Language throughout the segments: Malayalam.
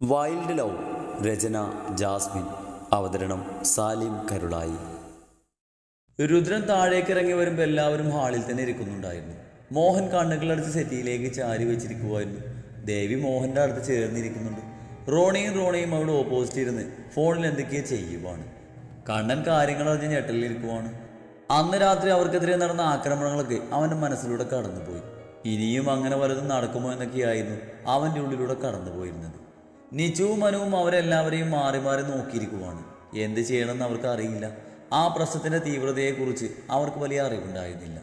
വൈൽഡ് ലവ് രചന ജാസ്മിൻ അവതരണം സാലിം കരുളായി. രുദ്രൻ താഴേക്ക് ഇറങ്ങി വരുമ്പോൾ എല്ലാവരും ഹാളിൽ തന്നെ ഇരിക്കുന്നുണ്ടായിരുന്നു. മോഹൻ കണ്ണുകളടുത്ത് സെറ്റിയിലേക്ക് ചാരി വെച്ചിരിക്കുമായിരുന്നു ദേവി മോഹന്റെ അടുത്ത് ചേർന്നിരിക്കുന്നുണ്ട്. റോണിയും റോണിയും അവിടെ ഓപ്പോസിറ്റ് ഇരുന്ന് ഫോണിൽ എന്തൊക്കെയോ ചെയ്യുവാണ്. കണ്ണൻ കാര്യങ്ങൾ അറിഞ്ഞ് ഞെട്ടലിരിക്കുവാണ് അന്ന് രാത്രി അവർക്കെതിരെ നടന്ന ആക്രമണങ്ങളൊക്കെ അവന്റെ മനസ്സിലൂടെ കടന്നുപോയി. ഇനിയും അങ്ങനെ വലതും നടക്കുമോ എന്നൊക്കെയായിരുന്നു അവന്റെ ഉള്ളിലൂടെ കടന്നുപോയിരുന്നത്. നിച്ചുവും മനുവും അവരെല്ലാവരെയും മാറി മാറി നോക്കിയിരിക്കുവാണ്. എന്ത് ചെയ്യണമെന്ന് അവർക്ക് അറിയില്ല ആ പ്രശ്നത്തിന്റെ തീവ്രതയെക്കുറിച്ച് അവർക്ക് വലിയ അറിവുണ്ടായിരുന്നില്ല.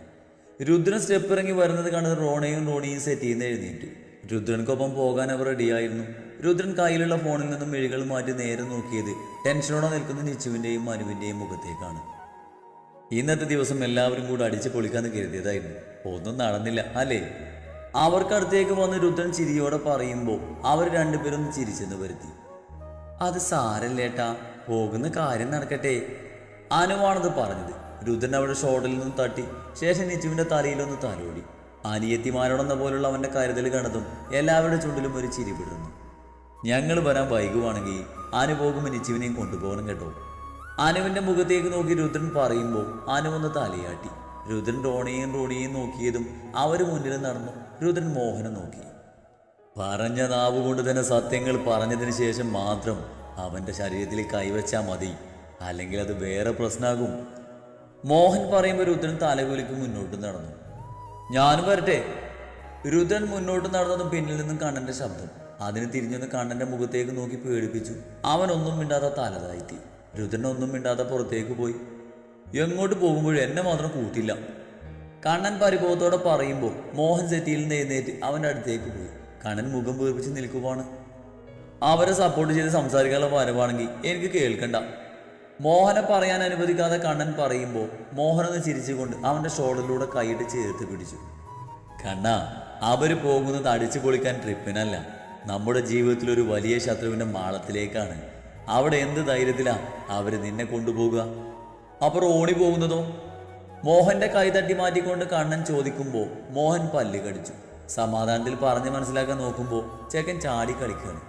രുദ്രൻ സ്റ്റെപ്പ് ഇറങ്ങി വരുന്നത് കണ്ട് റോണയും റോണിയും സെറ്റ് ചെയ്യുന്ന എഴുന്നേറ്റു. രുദ്രൻക്കൊപ്പം പോകാൻ അവർ റെഡിയായിരുന്നു രുദ്രൻ കയ്യിലുള്ള ഫോണിൽ നിന്നും മെഴികൾ മാറ്റി നേരെ നോക്കിയത് ടെൻഷനോടെ നിൽക്കുന്ന നിച്ചുവിന്റെയും മനുവിന്റെയും മുഖത്തേക്കാണ്. ഇന്നത്തെ ദിവസം എല്ലാവരും കൂടെ അടിച്ച് പൊളിക്കാന്ന് കരുതിയതായിരുന്നു. ഒന്നും നടന്നില്ല അല്ലേ? അവർക്കടുത്തേക്ക് വന്ന് രുദ്രൻ ചിരിയോടെ പറയുമ്പോൾ അവർ രണ്ടുപേരും ചിരിച്ചെന്ന് വരുത്തി. അത് സാരല്ലേട്ടാ പോകുന്ന കാര്യം നടക്കട്ടെ അനുവാണത് പറഞ്ഞത്. രുദ്രൻ അവിടെ ഷോട്ടിൽ നിന്ന് തട്ടി ശേഷം നിച്ചുവിന്റെ തലയിലൊന്ന് തലോടി. അനിയത്തിമാരോടെന്ന പോലുള്ള അവന്റെ കരുതൽ കണ്ടതും എല്ലാവരുടെ ചുണ്ടിലും ഒരു ചിരി വിടുന്നു ഞങ്ങൾ വരാൻ വൈകുവാണെങ്കിൽ അനു പോകുമ്പോൾ നിച്ചുവിനെയും കൊണ്ടുപോകണം കേട്ടോ. അനുവിന്റെ മുഖത്തേക്ക് നോക്കി രുദ്രൻ പറയുമ്പോൾ അനു ഒന്ന് തലയാട്ടി. രുദ്രൻ റോണിയും റോണിയും നോക്കിയതും അവർ മുന്നിൽ നടന്നു. രുദ്രൻ മോഹനെ നോക്കി. പറഞ്ഞ നാവ് കൊണ്ട് തന്നെ സത്യങ്ങൾ പറഞ്ഞതിന് ശേഷം മാത്രം അവന്റെ ശരീരത്തിൽ കൈവച്ചാൽ മതി. അല്ലെങ്കിൽ അത് വേറെ പ്രശ്നമാകും മോഹൻ പറയുമ്പോൾ രുദ്രൻ തലകുലിക്ക് മുന്നോട്ട് നടന്നു. ഞാനും വരട്ടെ. രുദ്രൻ മുന്നോട്ട് നടന്നതും പിന്നിൽ നിന്നും കണ്ണന്റെ ശബ്ദം. അതിന് തിരിഞ്ഞൊന്ന് കണ്ണന്റെ മുഖത്തേക്ക് നോക്കി പേടിപ്പിച്ചു. അവനൊന്നും മിണ്ടാതെ തലതായിത്തി രുദ്രനൊന്നും മിണ്ടാതെ പുറത്തേക്ക് പോയി. എങ്ങോട്ട് പോകുമ്പോഴും എന്നെ മാത്രം കൂട്ടില്ല. കണ്ണൻ പരിഭവത്തോടെ പറയുമ്പോൾ മോഹൻ സെറ്റിയിൽ നിന്ന് എഴുന്നേറ്റ് അവന്റെ അടുത്തേക്ക് പോയി. കണ്ണൻ മുഖം വീർപ്പിച്ച് നിൽക്കുവാണ്. അവരെ സപ്പോർട്ട് ചെയ്ത് സംസാരിക്കാനുള്ള വരവാണെങ്കിൽ എനിക്ക് കേൾക്കണ്ട. മോഹനെ പറയാൻ അനുവദിക്കാതെ കണ്ണൻ പറയുമ്പോൾ മോഹനൊന്ന് ചിരിച്ചുകൊണ്ട് അവന്റെ ഷോൾഡറിലൂടെ കൈയിട്ട് ചേർത്ത് പിടിച്ചു. കണ്ണ അവർ പോകുന്നത് അടിച്ചു പൊളിക്കാൻ ട്രിപ്പിനല്ല. നമ്മുടെ ജീവിതത്തിൽ ഒരു വലിയ ശത്രുവിന്റെ മാളത്തിലേക്കാണ്. അവിടെ എന്ത് ധൈര്യത്തിലാണ് അവർ നിന്നെ കൊണ്ടുപോകുക അപ്പോൾ ഓടിപ്പോകുന്നതോ പോകുന്നതോ മോഹന്റെ കൈ തട്ടി മാറ്റിക്കൊണ്ട് കണ്ണൻ ചോദിക്കുമ്പോൾ മോഹൻ പല്ല് കടിച്ചു. സമാധാനത്തിൽ പറഞ്ഞ് മനസ്സിലാക്കാൻ നോക്കുമ്പോൾ ചേക്കൻ ചാടി കളിക്കുകയാണ്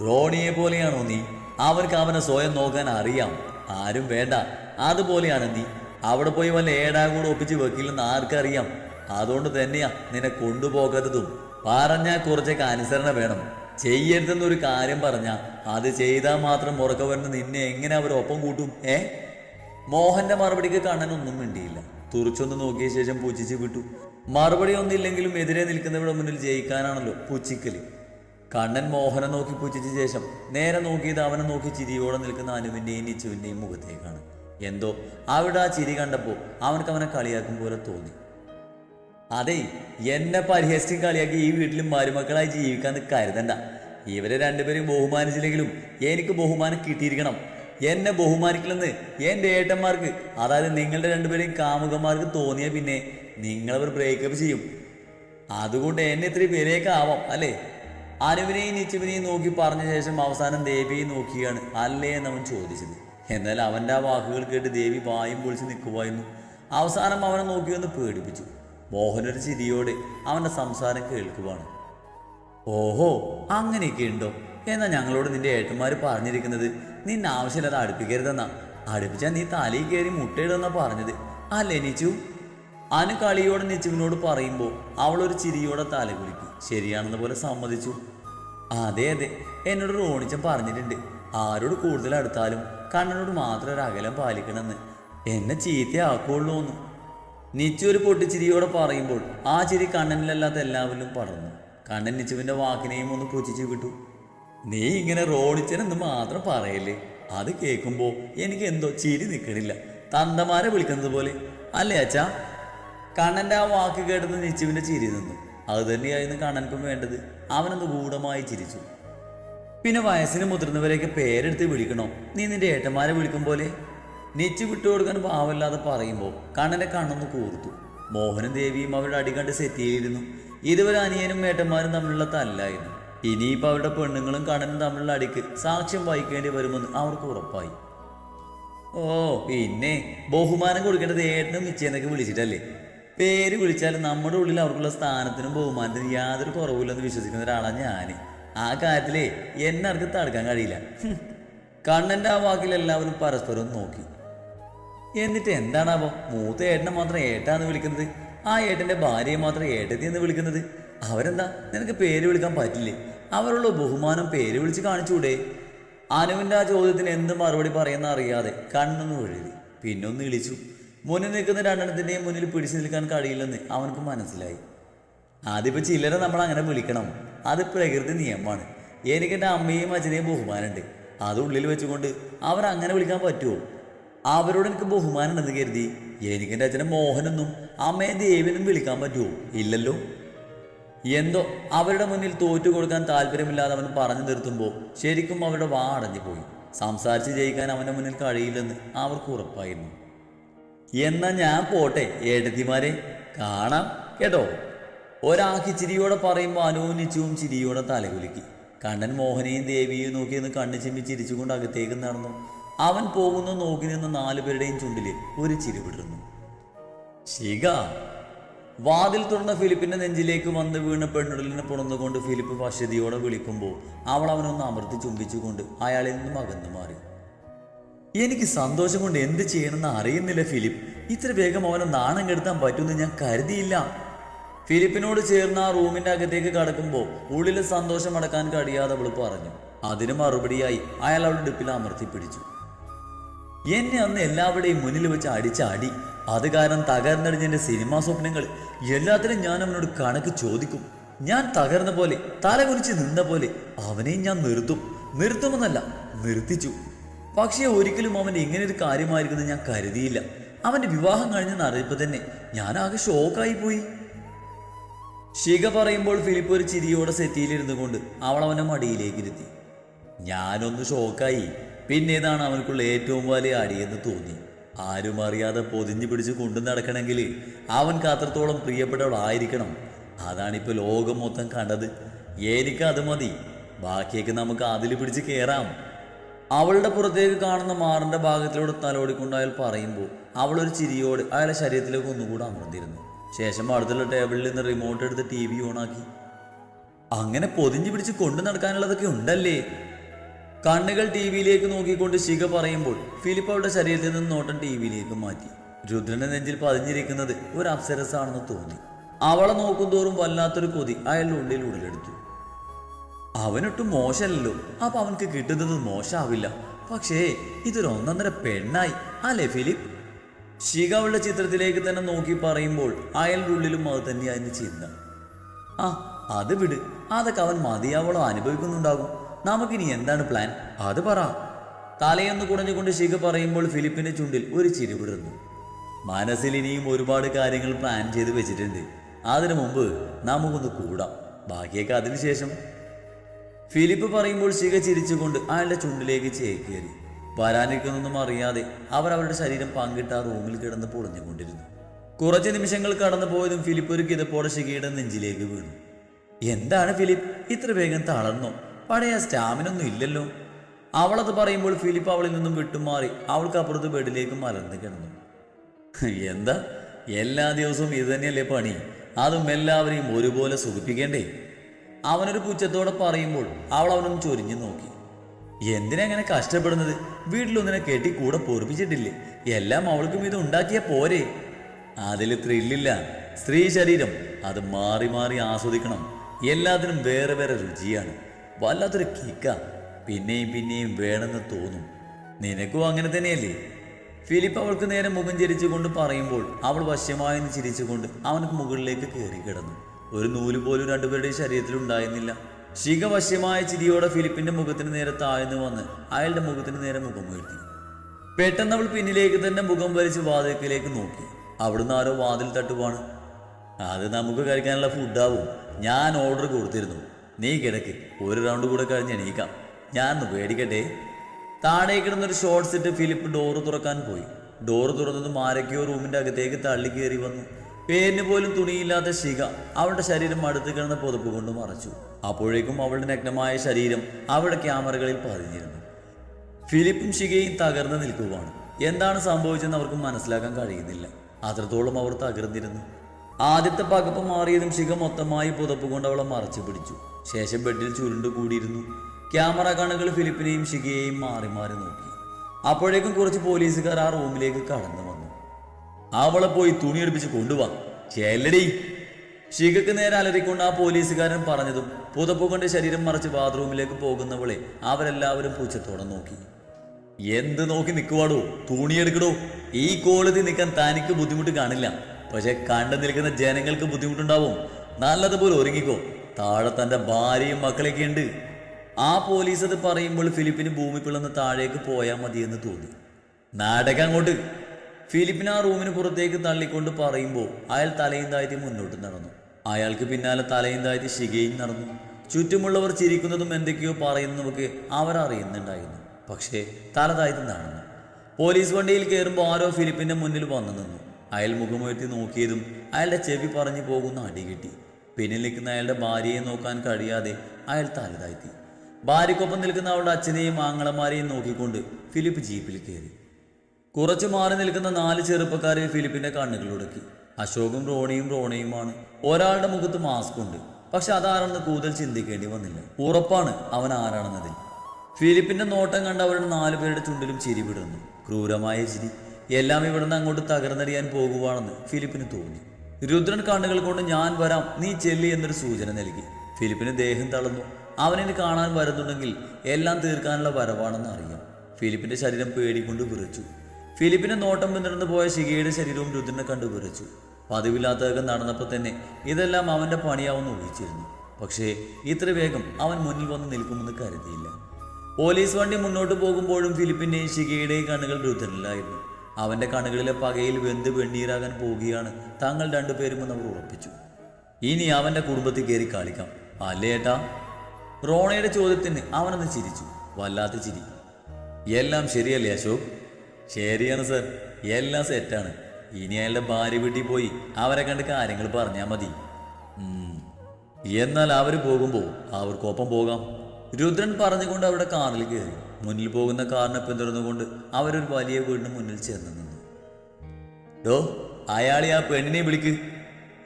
റോണിയെ പോലെയാണോ നീ? അവർക്ക് അവനെ സ്വയം നോക്കാൻ അറിയാം. ആരും വേണ്ട. അതുപോലെയാണ് നീ. അവിടെ പോയി വല്ല ഏടാ കൂടെ ഒപ്പിച്ച് വെക്കില്ലെന്ന് ആർക്കറിയാം. അതുകൊണ്ട് തന്നെയാ നിന്നെ കൊണ്ടുപോകാത്തതും. പറഞ്ഞാൽ കുറച്ചൊക്കെ അനുസരണ വേണം. ചെയ്യരുതെന്നൊരു കാര്യം പറഞ്ഞാൽ അത് ചെയ്താൽ മാത്രം ഉറക്കം വരുന്ന നിന്നെ എങ്ങനെ അവരൊപ്പം കൂട്ടും ഏ? മോഹന്റെ മറുപടിക്ക് കാണാൻ ഒന്നും വേണ്ടിയില്ല തുറച്ചൊന്ന് നോക്കിയ ശേഷം പൂച്ചിച്ച് വിട്ടു. മറുപടി ഒന്നില്ലെങ്കിലും എതിരെ നിൽക്കുന്നവരുടെ മുന്നിൽ ജയിക്കാനാണല്ലോ പൂച്ചിക്കൽ. കണ്ണൻ മോഹനെ നോക്കി പൂച്ചിച്ച ശേഷം നേരെ നോക്കിയത് അവനെ നോക്കി ചിരിയോടെ നിൽക്കുന്ന അനുവിന്റെയും നിച്ചുവിന്റെയും മുഖത്തേക്കാണ്. എന്തോ അവിടെ ആ ചിരി കണ്ടപ്പോൾ അവനക്ക് അവനെ കളിയാക്കും പോലെ തോന്നി. അതെ എന്നെ പരിഹസിച്ച് കളിയാക്കി ഈ വീട്ടിലും മരുമക്കളായി ജീവിക്കാൻ കരുതണ്ട. ഇവരെ രണ്ടുപേരും ബഹുമാനിച്ചില്ലെങ്കിലും എനിക്ക് ബഹുമാനം കിട്ടിയിരിക്കണം. എന്നെ ബഹുമാനിക്കില്ലെന്ന് എന്റെ ഏട്ടന്മാർക്ക്. അതായത് നിങ്ങളുടെ രണ്ടുപേരെയും കാമുകന്മാർക്ക് തോന്നിയ പിന്നെ നിങ്ങളവർ ബ്രേക്കപ്പ് ചെയ്യും. അതുകൊണ്ട് എന്നെ ഇത്രയും പേരെയൊക്കെ ആവാം അല്ലേ? അനുവിനെയും നിച്ചുവിനെയും നോക്കി പറഞ്ഞ ശേഷം അവസാനം ദേവിയെ നോക്കിയാണ്. അല്ലേ എന്ന് അവൻ ചോദിച്ചത്. എന്നാൽ അവന്റെ ആ വാക്കുകൾ കേട്ട് ദേവി വായും പൊളിച്ച് നിൽക്കുമായിരുന്നു അവസാനം അവനെ നോക്കി ഒന്ന് പേടിപ്പിച്ചു. മോഹനൊരു ചിരിയോടെ അവന്റെ സംസാരം കേൾക്കുവാണ്. ഓഹോ അങ്ങനെയൊക്കെ ഉണ്ടോ? എന്നാ ഞങ്ങളോട് നിന്റെ ഏട്ടന്മാർ പറഞ്ഞിരിക്കുന്നത്? നിന്നെ ആവശ്യമില്ലാതെ അടുപ്പിക്കരുതെന്നാ. അടുപ്പിച്ചാൽ നീ തലയിൽ കയറി മുട്ടയിടുന്നാ പറഞ്ഞത്. അല്ലേ നിച്ചു? അനു കളിയോടെ നിച്ചുവിനോട് പറയുമ്പോൾ അവളൊരു ചിരിയോടെ തല കുളിക്കും ശരിയാണെന്ന പോലെ സമ്മതിച്ചു. അതെ അതെ. എന്നോട് റോണിച്ചൻ പറഞ്ഞിട്ടുണ്ട്. ആരോട് കൂടുതൽ അടുത്താലും കണ്ണനോട് മാത്രം ഒരു അകലം പാലിക്കണമെന്ന്. എന്നെ ചീത്തയാക്കുള്ളൂ എന്ന് നിച്ചു ഒരു പൊട്ടിച്ചിരിയോടെ പറയുമ്പോൾ ആ ചിരി കണ്ണനിലല്ലാത്ത എല്ലാവരിലും പടർന്നു. കണ്ണൻ നിച്ചുവിന്റെ വാക്കിനെയും ഒന്ന് പുച്ഛിച്ചു വിട്ടു. നീ ഇങ്ങനെ റോണിച്ചനെന്ന് മാത്രം പറയല്ലേ? അത് കേൾക്കുമ്പോ എനിക്ക് എന്തോ ചിരി നിൽക്കണില്ല തന്തമാരെ വിളിക്കുന്നത് പോലെ. അല്ലേ അച്ഛാ? കണ്ണന്റെ ആ വാക്ക് കേട്ടത് നിച്ചുവിന്റെ ചിരി നിന്നു. അത് തന്നെയായിരുന്നു കണ്ണൻക്കും വേണ്ടത്. അവനൊന്ന് ഗൂഢമായി ചിരിച്ചു. പിന്നെ വയസ്സിന് മുതിർന്നവരെയൊക്കെ പേരെടുത്ത് വിളിക്കണോ? നീ നിന്റെ ഏട്ടന്മാരെ വിളിക്കും പോലെ. നെച്ചു കൊടുക്കാൻ പാവമില്ലാതെ പറയുമ്പോൾ കണ്ണന്റെ കണ്ണൊന്ന് കൂർത്തു. മോഹനും ദേവിയും അവരുടെ അടി കണ്ട് ചെയ്തിരുന്നു ഇതുവരെ അനിയനും ഏട്ടന്മാരും തമ്മിലുള്ള തല്ലായിരുന്നു. ഇനിയിപ്പോൾ അവരുടെ പെണ്ണുങ്ങളും കടനും തമ്മിലുള്ള അടിക്ക് സാക്ഷ്യം വഹിക്കേണ്ടി വരുമെന്ന് അവർക്ക് ഉറപ്പായി. ഓ പിന്നെ ബഹുമാനം കൊടുക്കേണ്ടത് ഏട്ടനും മിച്ചേന്നൊക്കെ വിളിച്ചിട്ടല്ലേ? പേര് വിളിച്ചാൽ നമ്മുടെ ഉള്ളിൽ അവർക്കുള്ള സ്ഥാനത്തിനും ബഹുമാനത്തിനും യാതൊരു കുറവില്ലെന്ന് വിശ്വസിക്കുന്ന ഒരാളാണ് ഞാൻ ആ കാര്യത്തിലേ എന്നെ അവർക്ക് തടുക്കാൻ കഴിയില്ല. കണ്ണന്റെ ആ വാക്കിൽ എല്ലാവരും പരസ്പരം നോക്കി. എന്നിട്ട് എന്താണാവോ? മൂത്ത ഏട്ടനെ മാത്രം ഏട്ടാന്ന് വിളിക്കുന്നത്. ആ ഏട്ടന്റെ ഭാര്യയെ മാത്രം ഏട്ടത്തി എന്ന് വിളിക്കുന്നത്. അവരെന്താ? നിനക്ക് പേര് വിളിക്കാൻ പറ്റില്ലേ? അവരുള്ള ബഹുമാനം പേര് വിളിച്ച് കാണിച്ചുകൂടെ അനുവിന്റെ ആ ചോദ്യത്തിന് എന്ത് മറുപടി പറയുന്ന അറിയാതെ കണ്ണൊന്ന് പിന്നെ പിന്നൊന്ന് ഇളിച്ചു. മുന്നിൽ നിൽക്കുന്ന രണ്ടെണ്ണത്തിന്റെയും മുന്നിൽ പിടിച്ചു നിൽക്കാൻ കഴിയില്ലെന്ന് അവനക്ക് മനസ്സിലായി. അതിപ്പോ ചിലരെ നമ്മൾ അങ്ങനെ വിളിക്കണം. അത് പ്രകൃതി നിയമമാണ്. എനിക്ക് എന്റെ അമ്മയും അച്ഛനെയും ബഹുമാനമുണ്ട്. അത് ഉള്ളിൽ വെച്ചുകൊണ്ട് അവർ അങ്ങനെ വിളിക്കാൻ പറ്റുമോ അവരോട് എനിക്ക് ബഹുമാനം ഉണ്ടെന്ന് കരുതി. എനിക്ക് എന്റെ അച്ഛനെ മോഹനെന്നും അമ്മയെ ദേവിനും വിളിക്കാൻ പറ്റുമോ ഇല്ലല്ലോ. എന്തോ അവരുടെ മുന്നിൽ തോറ്റു കൊടുക്കാൻ താല്പര്യമില്ലാതെ അവൻ പറഞ്ഞു നിർത്തുമ്പോൾ ശരിക്കും അവരുടെ വാ അടഞ്ഞുപോയി സംസാരിച്ച് ജയിക്കാൻ അവന്റെ മുന്നിൽ കഴിയില്ലെന്ന് അവർക്ക് ഉറപ്പായിരുന്നു. എന്നാ ഞാൻ പോട്ടെ ഏടത്തിമാരെ കാണാം കേട്ടോ? ഒരാൾക്ക് ചിരിയോടെ പറയുമ്പോൾ അനുനിച്ചും ചിരിയോടെ തലകുലുക്കി. കണ്ണൻ മോഹനെയും ദേവിയെയും നോക്കിയെന്ന് കണ്ണു ചെമ്മി ചിരിച്ചുകൊണ്ട് അകത്തേക്ക് നടന്നു. അവൻ പോകുന്നു നോക്കി നിന്ന നാലുപേരുടെയും ചുണ്ടിൽ ഒരു ചിരി വിടർന്നു ശിഖ വാതിൽ തുറന്ന ഫിലിപ്പിന്റെ നെഞ്ചിലേക്ക് വന്ന് വീണ് പെണ്ണുടലിനെ പുണർന്നുകൊണ്ട് ഫിലിപ്പ് വശ്യതയോടെ വിളിക്കുമ്പോൾ അവൾ അവനൊന്ന് അമർത്തി ചുംബിച്ചുകൊണ്ട് അയാളിൽ നിന്നും അകന്നു മാറി. എനിക്ക് സന്തോഷം കൊണ്ട് എന്ത് ചെയ്യണമെന്ന് അറിയുന്നില്ല ഫിലിപ്പ്. ഇത്ര വേഗം അവനെ നാണം കെടുത്താൻ പറ്റുമെന്ന് ഞാൻ കരുതിയില്ല. ഫിലിപ്പിനോട് ചേർന്ന് ആ റൂമിന്റെ അകത്തേക്ക് കടക്കുമ്പോൾ ഉള്ളിലെ സന്തോഷം അടക്കാൻ കഴിയാതെ അവൾ പറഞ്ഞു. അതിന് മറുപടിയായി അയാൾ അവളുടെ ഡിപ്പിൽ അമർത്തി പിടിച്ചു. എന്നെ അന്ന് എല്ലാവരുടെയും മുന്നിൽ വെച്ച് അടിച്ച അടി. അത് കാരണം തകർന്നടിഞ്ഞ എന്റെ സിനിമാ സ്വപ്നങ്ങൾ എല്ലാത്തിനും ഞാൻ അവനോട് കണക്ക് ചോദിക്കും. ഞാൻ തകർന്ന പോലെ തല കുനിച്ച് നിന്ന പോലെ അവനെയും ഞാൻ നിർത്തും. നിർത്തുമെന്നല്ല നിർത്തിച്ചു. പക്ഷേ ഒരിക്കലും അവൻ ഇങ്ങനെ ഒരു കാര്യമായിരിക്കുന്നു ഞാൻ കരുതിയില്ല. അവന്റെ വിവാഹം കഴിഞ്ഞെന്ന് അറിയിപ്പോൾ തന്നെ ഞാൻ ആകെ ഷോക്കായി പോയി. ശിഖ പറയുമ്പോൾ ഫിലിപ്പ് ഒരു ചിരിയോടെ സെറ്റിയിലിരുന്നു കൊണ്ട് അവൾ അവനെ മടിയിലേക്ക് ഇരുത്തി. ഞാനൊന്ന് ഷോക്കായി. പിന്നേതാണ് അവനക്കുള്ള ഏറ്റവും വലിയ അടിയെന്ന് തോന്നി. ആരും അറിയാതെ പൊതിഞ്ഞു പിടിച്ച് കൊണ്ടു നടക്കണമെങ്കിൽ അവൻ അത്രത്തോളം പ്രിയപ്പെട്ടവളായിരിക്കണം. അതാണിപ്പോൾ ലോകം മൊത്തം കണ്ടത്. എനിക്ക് അത് മതി. ബാക്കിയൊക്കെ നമുക്ക് അതിൽ പിടിച്ച് കയറാം അവളുടെ പുറത്തേക്ക് കാണുന്ന മാറിന്റെ ഭാഗത്തിലൂടെ തലോടിക്കൊണ്ട് അയാൾ പറയുമ്പോൾ അവളൊരു ചിരിയോട് അയാളെ ശരീരത്തിലേക്ക് ഒന്നുകൂടെ അമർന്നിരുന്നു. ശേഷം അടുത്തുള്ള ടേബിളിൽ നിന്ന് റിമോട്ട് എടുത്ത് ടി വി ഓണാക്കി അങ്ങനെ പൊതിഞ്ഞു പിടിച്ച് കൊണ്ടു നടക്കാനുള്ളതൊക്കെ ഉണ്ടല്ലേ? കണ്ണുകൾ ടി വിയിലേക്ക് നോക്കിക്കൊണ്ട് ശിഖ പറയുമ്പോൾ ഫിലിപ്പ് അവളുടെ ശരീരത്തിൽ നിന്ന് നോട്ടം ടി വിയിലേക്ക് മാറ്റി. രുദ്രന്റെ നെഞ്ചിൽ പതിഞ്ഞിരിക്കുന്നത് ഒരു അപ്സരസാണെന്ന് തോന്നി. അവളെ നോക്കുന്തോറും വല്ലാത്തൊരു കൊതി അയാളുടെ ഉള്ളിൽ ഉടലെടുത്തു അവനൊട്ടും മോശമല്ലല്ലോ. അപ്പൊ അവനക്ക് കിട്ടുന്നത് മോശമാവില്ല. പക്ഷേ ഇതൊരു ഒന്നൊന്നര പെണ്ണായി. അല്ലേ ഫിലിപ്പ്? ശിഖ അവളുടെ ചിത്രത്തിലേക്ക് തന്നെ നോക്കി പറയുമ്പോൾ അയാളുടെ ഉള്ളിലും അത് തന്നെയായിരുന്നു ചിന്ത. ആ അത് വിട്. അതൊക്കെ അവൻ മതിയാവളോ അനുഭവിക്കുന്നുണ്ടാകും. നമുക്കിനി എന്താണ് പ്ലാൻ അത് പറ. തലയൊന്ന് കുടഞ്ഞുകൊണ്ട് ശിഖ പറയുമ്പോൾ ഫിലിപ്പിന്റെ ചുണ്ടിൽ ഒരു ചിരി വിടുന്നു മനസ്സിൽ ഇനിയും ഒരുപാട് കാര്യങ്ങൾ പ്ലാൻ ചെയ്ത് വെച്ചിട്ടുണ്ട്. അതിനു മുമ്പ് നമുക്കൊന്ന് കൂടാം. ബാക്കിയൊക്കെ അതിനുശേഷം ഫിലിപ്പ് പറയുമ്പോൾ ശിഖ ചിരിച്ചുകൊണ്ട് അയാളുടെ ചുണ്ടിലേക്ക് ചേക്കേറി. വരാനിരിക്കുന്നൊന്നും അറിയാതെ അവർ അവരുടെ ശരീരം പങ്കിട്ട ആ റൂമിൽ കിടന്ന് പൊളിഞ്ഞുകൊണ്ടിരുന്നു. കുറച്ച് നിമിഷങ്ങൾ കടന്നു പോയതും ഫിലിപ്പ് ഒരു കിതപ്പോടെ ശിഖയുടെ നെഞ്ചിലേക്ക് വീണു. എന്താണ് ഫിലിപ്പ്? ഇത്ര വേഗം തളർന്നോ? പഴയ സ്റ്റാമിനൊന്നും ഇല്ലല്ലോ. അവളത് പറയുമ്പോൾ ഫിലിപ്പ് അവളിൽ നിന്നും വിട്ടുമാറി അവൾക്ക് അപ്പുറത്ത് ബെഡിലേക്ക് മലർന്ന് കിടന്നു. എന്താ? എല്ലാ ദിവസവും ഇത് തന്നെയല്ലേ പണി? അതും എല്ലാവരെയും ഒരുപോലെ സുഖിപ്പിക്കേണ്ടേ? അവനൊരു പുച്ഛത്തോടെ പറയുമ്പോൾ അവൾ അവനൊന്ന് ചൊരിഞ്ഞു നോക്കി. എന്തിനാ അങ്ങനെ കഷ്ടപ്പെടുന്നത്? വീട്ടിലൊന്നിനെ കെട്ടി കൂടെ പൊറിപ്പിച്ചിട്ടില്ലേ? എല്ലാം അവൾക്കും ഇത് ഉണ്ടാക്കിയ പോരെ. അതിൽ ത്രില്ലില്ല. സ്ത്രീ ശരീരം അത് മാറി മാറി ആസ്വദിക്കണം. എല്ലാത്തിനും വേറെ വേറെ രുചിയാണ്. വല്ലാത്തൊരു കിക്ക പിന്നെയും പിന്നെയും വേണമെന്ന് തോന്നും. നിനക്കും അങ്ങനെ തന്നെയല്ലേ? ഫിലിപ്പ് അവൾക്ക് നേരെ മുഖം ചിരിച്ചുകൊണ്ട് പറയുമ്പോൾ അവൾ വശ്യമായെന്ന് ചിരിച്ചുകൊണ്ട് അവനക്ക് മുകളിലേക്ക് കയറി കിടന്നു. ഒരു നൂൽ പോലും രണ്ടുപേരുടെയും ശരീരത്തിൽ ഉണ്ടായിരുന്നില്ല. ശിഖ വശ്യമായ ചിരിയോടെ ഫിലിപ്പിന്റെ മുഖത്തിന് നേരെ താഴ്ന്നു വന്ന് അയാളുടെ മുഖത്തിന് നേരെ മുഖം ഉയർത്തി പെട്ടെന്ന് അവൾ പിന്നിലേക്ക് തന്നെ മുഖം വലിച്ച് വാതിൽക്കിലേക്ക് നോക്കി. അവിടുന്ന് ആരോ വാതിൽ തട്ടുവാണ്. അത് നമുക്ക് കഴിക്കാനുള്ള ഫുഡാവും ഞാൻ ഓർഡർ കൊടുത്തിരുന്നു. നീ കിടക്ക്. ഒരു റൗണ്ട് കൂടെ കഴിഞ്ഞ് എണീക്കാം. ഞാൻ ഒന്ന് പേടിക്കട്ടെ. താഴെ കിടന്നൊരു ഷോർട്ട്സ് ഇട്ട് ഫിലിപ്പ് ഡോറ് തുറക്കാൻ പോയി. ഡോറ് തുറന്നതും ആരൊക്കെയോ റൂമിന്റെ അകത്തേക്ക് തള്ളി കയറി വന്നു. പേരിന് പോലും തുണിയില്ലാത്ത ശിഖ അവളുടെ ശരീരം അടുത്ത് കിടന്ന പുതപ്പ് കൊണ്ട് മറച്ചു. അപ്പോഴേക്കും അവളുടെ നഗ്നമായ ശരീരം അവളുടെ ക്യാമറകളിൽ പതിഞ്ഞിരുന്നു. ഫിലിപ്പും ശിഖയും തകർന്നു നിൽക്കുവാണ്. എന്താണ് സംഭവിച്ചതെന്ന് അവർക്ക് മനസ്സിലാക്കാൻ കഴിയുന്നില്ല. അത്രത്തോളം അവർ തകർന്നിരുന്നു. ആദ്യത്തെ പകപ്പ് മാറിയതും ശിഖ മൊത്തമായി പുതപ്പ് കൊണ്ട് അവളെ മറച്ചു പിടിച്ചു. ശേഷം ബെഡിൽ ചുരുണ്ട് കൂടിയിരുന്നു. ക്യാമറ കണ്ണുകൾ ഫിലിപ്പിനെയും ഷിഗയെയും മാറി മാറി നോക്കി. അപ്പോഴേക്കും കുറച്ച് പോലീസുകാർ ആ റൂമിലേക്ക് കടന്നു വന്നു. അവളെ പോയി തുണി എടുപ്പിച്ച് കൊണ്ടുവാ. ചെല്ലടി. ഷിഗക്ക് നേരെ അലറിക്കൊണ്ട് ആ പോലീസുകാരൻ പറഞ്ഞതും പുതപ്പ് കൊണ്ട് ശരീരം മറച്ച് ബാത്റൂമിലേക്ക് പോകുന്നവളെ അവരെല്ലാവരും പൂച്ചത്തോടെ നോക്കി. എന്ത് നോക്കി നിൽക്കുവാടോ തുണിയെടുക്കടോ ഈ കോളത്തിൽ നിൽക്കാൻ തനിക്ക് ബുദ്ധിമുട്ട് കാണില്ല. പക്ഷെ കണ്ടു നിൽക്കുന്ന ജനങ്ങൾക്ക് ബുദ്ധിമുട്ടുണ്ടാവും. നല്ലതുപോലെ ഒരുങ്ങിക്കോ. താഴെ തന്റെ ഭാര്യയും മക്കളൊക്കെ ഉണ്ട്. ആ പോലീസ് അത് പറയുമ്പോൾ ഫിലിപ്പിന് ഭൂമി പിളന്ന് താഴേക്ക് പോയാൽ മതിയെന്ന് തോന്നി. നാടകം അങ്ങോട്ട്. ഫിലിപ്പിന് ആ റൂമിന് പുറത്തേക്ക് തള്ളിക്കൊണ്ട് പറയുമ്പോൾ അയാൾ തലയും താഴ്ത്തി മുന്നോട്ട് നടന്നു. അയാൾക്ക് പിന്നാലെ തലയും താഴ്ത്തി ശികയും നടന്നു. ചുറ്റുമുള്ളവർ ചിരിക്കുന്നതും എന്തൊക്കെയോ പറയുന്നതൊക്കെ അവരറിയുന്നുണ്ടായിരുന്നു പക്ഷേ തല താഴ്ത്തി നടന്നു. പോലീസ് വണ്ടിയിൽ കയറുമ്പോൾ ആരോ ഫിലിപ്പിന്റെ മുന്നിൽ വന്നു നിന്നു. അയാൾ മുഖമുയർത്തി നോക്കിയതും അയാളുടെ ചെവി പറഞ്ഞു പോകുന്ന അടി കിട്ടി. പിന്നിൽ നിൽക്കുന്ന അയാളുടെ ഭാര്യയെ നോക്കാൻ കഴിയാതെ അയാൾ തല ഭാര്യക്കൊപ്പം നിൽക്കുന്ന അവളുടെ അച്ഛനെയും ആങ്ങളമാരെയും നോക്കിക്കൊണ്ട് ഫിലിപ്പ് ജീപ്പിൽ കയറി. കുറച്ച് മാറി നിൽക്കുന്ന നാല് ചെറുപ്പക്കാരെ ഫിലിപ്പിന്റെ കണ്ണുകളുടക്കി അശോകും റോണിയും റോണയുമാണ്. ഒരാളുടെ മുഖത്ത് മാസ്ക് ഉണ്ട്. പക്ഷെ അതാരാണെന്ന് കൂടുതൽ ചിന്തിക്കേണ്ടി വന്നില്ല. ഉറപ്പാണ് അവൻ ആരാണെന്നതിൽ. ഫിലിപ്പിന്റെ നോട്ടം കണ്ട് അവരുടെ നാലു പേരുടെ ചുണ്ടിലും ചിരി വിടുന്നു ക്രൂരമായ ചിരി. എല്ലാം ഇവിടുന്ന് അങ്ങോട്ട് തകർന്നടിയാൻ പോകുവാണെന്ന് ഫിലിപ്പിന് തോന്നി. രുദ്രൻ കണ്ണുകൾ കൊണ്ട് ഞാൻ വരാം. നീ ചെല്ലി എന്നൊരു സൂചന നൽകി. ഫിലിപ്പിന് ദേഹം തളർന്നു. അവനെ കാണാൻ വരുന്നുണ്ടെങ്കിൽ എല്ലാം തീർക്കാനുള്ള വരവാണെന്ന് അറിയാം. ഫിലിപ്പിന്റെ ശരീരം പേടിക്കൊണ്ട് വിറച്ചു. ഫിലിപ്പിന്റെ നോട്ടം പിന്തുടർന്ന് പോയ ശിഖയുടെ ശരീരവും രുദ്രനെ കണ്ടു വിറച്ചു. പതിവില്ലാത്തതൊക്കെ നടന്നപ്പോൾ തന്നെ ഇതെല്ലാം അവന്റെ പണിയാവുമെന്ന് ഊഹിച്ചിരുന്നു. പക്ഷേ ഇത്ര വേഗം അവൻ മുന്നിൽ വന്ന് നിൽക്കുമെന്ന് കരുതിയില്ല. പോലീസ് വണ്ടി മുന്നോട്ട് പോകുമ്പോഴും ഫിലിപ്പിന്റെയും ശിഖയുടെയും കണ്ണുകൾ രുദ്രനിലായിരുന്നു. അവന്റെ കണ്ണുകളിലെ പകയിൽ വെന്ത് വെണ്ണീരാകാൻ പോവുകയാണ് താങ്കൾ രണ്ടുപേരുമെന്ന് അവർ ഉറപ്പിച്ചു. ഇനി അവന്റെ കുടുംബത്തിൽ കയറി കളിക്കാം. അല്ലേ ഏട്ടാ? റോണയുടെ ചോദ്യത്തിന് അവനൊന്ന് ചിരിച്ചു. വല്ലാത്ത ചിരി. എല്ലാം ശരിയല്ലേ അശോക്? ശരിയാണ് സർ. എല്ലാം സെറ്റാണ്. ഇനി അയാളുടെ ഭാര്യ വീട്ടിൽ പോയി അവരെ കണ്ട് കാര്യങ്ങൾ പറഞ്ഞാൽ മതി. എന്നാൽ അവർ പോകുമ്പോൾ അവർക്കൊപ്പം പോകാം. രുദ്രൻ പറഞ്ഞുകൊണ്ട് അവരുടെ കാറിൽ കയറി. മുന്നിൽ പോകുന്ന കാറിനെ പിന്തുടർന്നുകൊണ്ട് അവരൊരു വലിയ വീടിന് മുന്നിൽ ചേർന്ന് നിന്നു. ഡോ അയാളെ ആ പെണ്ണിനെ വിളിക്ക്.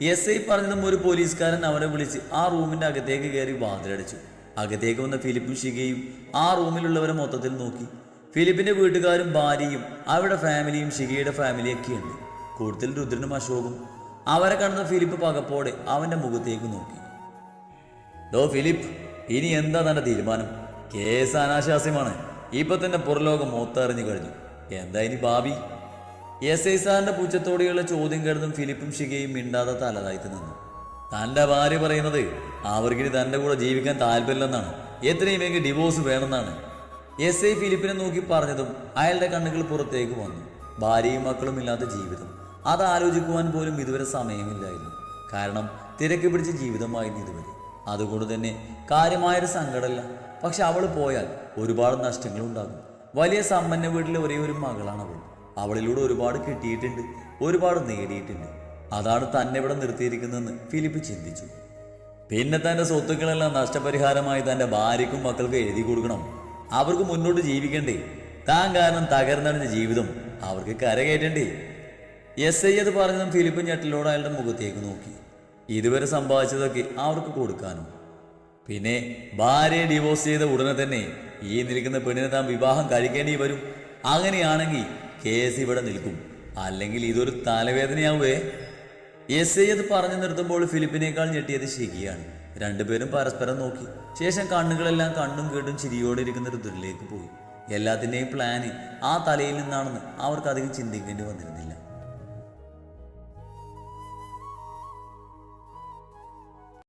എസ് ഐ പറഞ്ഞതും ഒരു പോലീസുകാരൻ അവരെ വിളിച്ച് ആ റൂമിന്റെ അകത്തേക്ക് കയറി വാതിലടിച്ചു. അകത്തേക്ക് വന്ന ഫിലിപ്പും ഷിഗയും ആ റൂമിലുള്ളവരെ മൊത്തത്തിൽ നോക്കി. ഫിലിപ്പിന്റെ വീട്ടുകാരും ഭാര്യയും അവരുടെ ഫാമിലിയും ഷിഗയുടെ ഫാമിലിയൊക്കെയുണ്ട്. കൂടുതൽ രുദ്രനും അശോകും അവരെ കണ്ട ഫിലിപ്പ് പകപ്പോടെ അവന്റെ മുഖത്തേക്ക് നോക്കി. ഡോ ഫിലിപ്പ് ഇനി എന്താ തന്റെ തീരുമാനം? കേസ് അനാശാസ്യമാണ്. ഇപ്പൊ തന്നെ പുറലോകം മൂത്തറിഞ്ഞു കഴിഞ്ഞു. എന്താ ഇനി ഭാവി? എസ് ഐ സാറിന്റെ പൂച്ചത്തോടെയുള്ള ചോദ്യം കേട്ടതും ഫിലിപ്പും ഷികയും മിണ്ടാതെ തലതായിട്ട് നിന്നു. തന്റെ ഭാര്യ പറയുന്നത് അവർക്കിനി തന്റെ കൂടെ ജീവിക്കാൻ താല്പര്യമില്ലെന്നാണ്. എത്രയും വേഗം ഡിവോഴ്സ് വേണമെന്നാണ്. എസ് ഐ ഫിലിപ്പിനെ നോക്കി പറഞ്ഞതും അയാളുടെ കണ്ണുകൾ പുറത്തേക്ക് വന്നു. ഭാര്യയും മക്കളും ഇല്ലാത്ത ജീവിതം. അത് ആലോചിക്കുവാൻ പോലും ഇതുവരെ സമയമില്ലായിരുന്നു. കാരണം തിരക്ക് പിടിച്ച ജീവിതമായിരുന്നു ഇതുവരെ. അതുകൊണ്ട് തന്നെ കാര്യമായൊരു സങ്കടമല്ല. പക്ഷെ അവൾ പോയാൽ ഒരുപാട് നഷ്ടങ്ങളുണ്ടാകും വലിയ സമ്പന്ന വീട്ടിലെ ഒരേ ഒരു മകളാണ് അവൾ. അവളിലൂടെ ഒരുപാട് കിട്ടിയിട്ടുണ്ട് ഒരുപാട് നേടിയിട്ടുണ്ട്. അതാണ് തന്നെ ഇവിടെ നിർത്തിയിരിക്കുന്നതെന്ന് ഫിലിപ്പ് ചിന്തിച്ചു. പിന്നെ തന്റെ സ്വത്തുക്കളെല്ലാം നഷ്ടപരിഹാരമായി തന്റെ ഭാര്യക്കും മക്കൾക്കും എഴുതി കൊടുക്കണം. അവർക്ക് മുന്നോട്ട് ജീവിക്കണ്ടേ? താൻ കാരണം തകർന്നടിഞ്ഞ ജീവിതം അവർക്ക് കരകയറ്റണ്ടേ? എസ് ഐ അത് പറഞ്ഞതും ഫിലിപ്പ് ഞെട്ടലോട് അയാളുടെ മുഖത്തേക്ക് നോക്കി. ഇതുവരെ സമ്പാദിച്ചതൊക്കെ അവർക്ക് കൊടുക്കാനും. പിന്നെ ഭാര്യയെ ഡിവോഴ്സ് ചെയ്ത ഉടനെ തന്നെ ഈ നിൽക്കുന്ന പെണ്ണിനെ താൻ വിവാഹം കഴിക്കേണ്ടി വരും. അങ്ങനെയാണെങ്കിൽ കേസ് ഇവിടെ നിൽക്കും. അല്ലെങ്കിൽ ഇതൊരു തലവേദനയാവേ. എസ് ഐ അത് പറഞ്ഞു നിർത്തുമ്പോൾ ഫിലിപ്പിനേക്കാൾ ഞെട്ടിയത് ശരിയാണ്. രണ്ടുപേരും പരസ്പരം നോക്കി. ശേഷം കണ്ണുകളെല്ലാം കണ്ണും കേട്ടും ചിരിയോടെ ഇരിക്കുന്ന രുദ്രനിലേക്ക് പോയി. എല്ലാത്തിന്റെയും പ്ലാന് ആ തലയിൽ നിന്നാണെന്ന് അവർക്ക് അധികം ചിന്തിക്കേണ്ടി വന്നിരുന്നില്ല.